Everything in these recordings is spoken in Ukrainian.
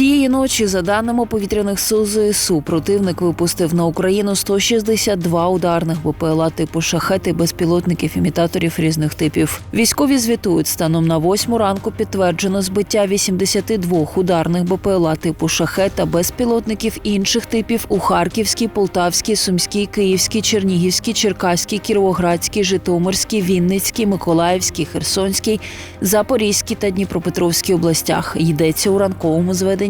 Цієї ночі, за даними повітряних сил ЗСУ, противник випустив на Україну 162 ударних БПЛА типу шахети безпілотників імітаторів різних типів. Військові звітують станом на восьму ранку підтверджено збиття 82 ударних БПЛА типу шахет та безпілотників інших типів у Харківській, Полтавській, Сумській, Київській, Чернігівській, Черкаській, Кіровоградській, Житомирській, Вінницькій, Миколаївській, Херсонській, Запорізькій та Дніпропетровській областях. Йдеться у ранковому зведенні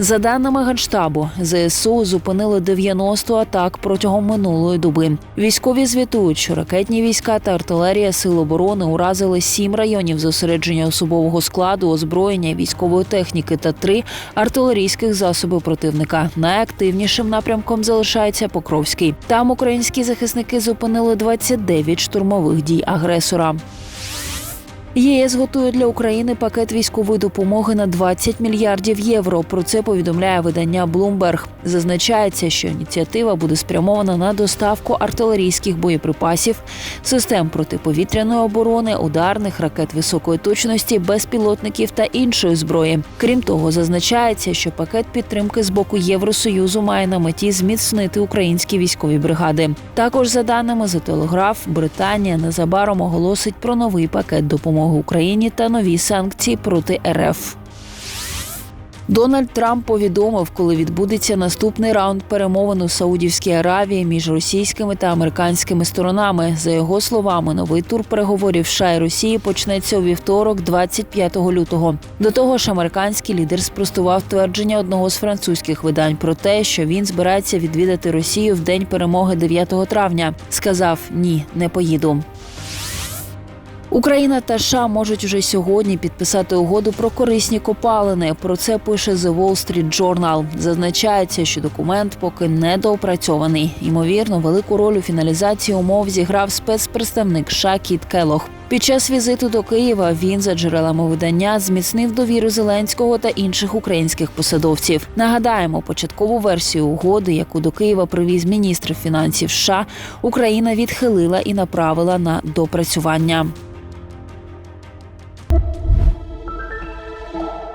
За даними Генштабу, ЗСУ зупинили 90 атак протягом минулої доби. Військові звітують, що ракетні війська та артилерія Сил оборони уразили сім районів зосередження особового складу, озброєння, військової техніки та три артилерійських засоби противника. Найактивнішим напрямком залишається Покровський. Там українські захисники зупинили 29 штурмових дій агресора. ЄС готує для України пакет військової допомоги на 20 мільярдів євро. Про це повідомляє видання Bloomberg. Зазначається, що ініціатива буде спрямована на доставку артилерійських боєприпасів, систем протиповітряної оборони, ударних ракет високої точності, безпілотників та іншої зброї. Крім того, зазначається, що пакет підтримки з боку Євросоюзу має на меті зміцнити українські військові бригади. Також за даними The Telegraph, Британія незабаром оголосить про новий пакет допомоги Україні та нові санкції проти РФ. Дональд Трамп повідомив, коли відбудеться наступний раунд перемовин у Саудівській Аравії між російськими та американськими сторонами. За його словами, новий тур переговорів США і Росії почнеться у вівторок, 25 лютого. До того ж, американський лідер спростував твердження одного з французьких видань про те, що він збирається відвідати Росію в день перемоги 9 травня. Сказав: ні, не поїду. Україна та США можуть уже сьогодні підписати угоду про корисні копалини. Про це пише The Wall Street Journal. Зазначається, що документ поки не доопрацьований. Ймовірно, велику роль у фіналізації умов зіграв спецпредставник США Кіт Келох. Під час візиту до Києва він за джерелами видання зміцнив довіру Зеленського та інших українських посадовців. Нагадаємо, початкову версію угоди, яку до Києва привіз міністр фінансів США, Україна відхилила і направила на допрацювання. thank you.